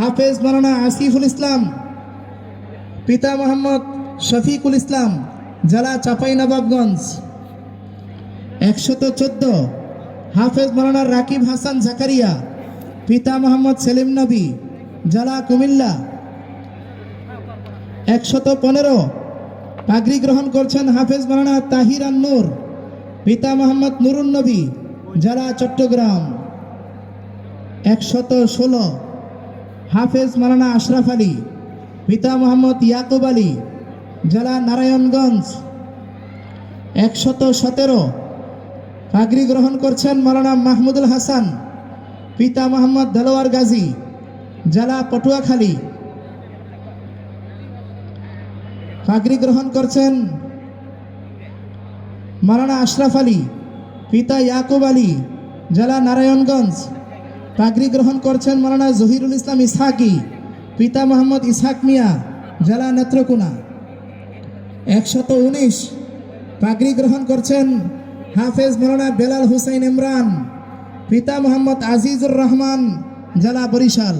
হাফেজ মারানা আসিফুল ইসলাম, পিতা মোহাম্মদ শফিকুল ইসলাম, জেলা চাঁপাইনবাবগঞ্জ। একশত চোদ্দ, হাফেজ মারানা রাকিব হাসান জাকারিয়া, পিতা মোহাম্মদ সেলিম নবী, জেলা কুমিল্লা। একশত পনেরো, পাগড়ি গ্রহণ করছেন হাফেজ মারানা তাহির আন্নুর, পিতা মোহাম্মদ নুরুন নবী, জেলা চট্টগ্রাম। একশত ষোলো হাফেজ মারানা আশরাফ আলী, পিতা মোহাম্মদ ইয়াকুব আলী, জেলা নারায়ণগঞ্জ। একশত সতেরো পাগড়ি গ্রহণ করছেন মারানা মাহমুদুল হাসান, পিতা মোহাম্মদ দেলোয়ার গাজী, জেলা পটুয়াখালী। পাগড়ি গ্রহণ করছেন মারানা আশরাফ আলী, পিতা ইয়াকুব আলী, জেলা নারায়ণগঞ্জ। পাগড়ি গ্রহণ করছেন মালানা জহিরুল ইসলাম ইসহাকি, পিতা মোহাম্মদ ইসহাক মিয়া, জেলা নেত্রকোনা। একশত উনিশ পাগড়ি গ্রহণ করছেন হাফেজ মালানা বেলাল হুসাইন ইমরান, পিতা মোহাম্মদ আজিজুর রহমান, জেলা বরিশাল।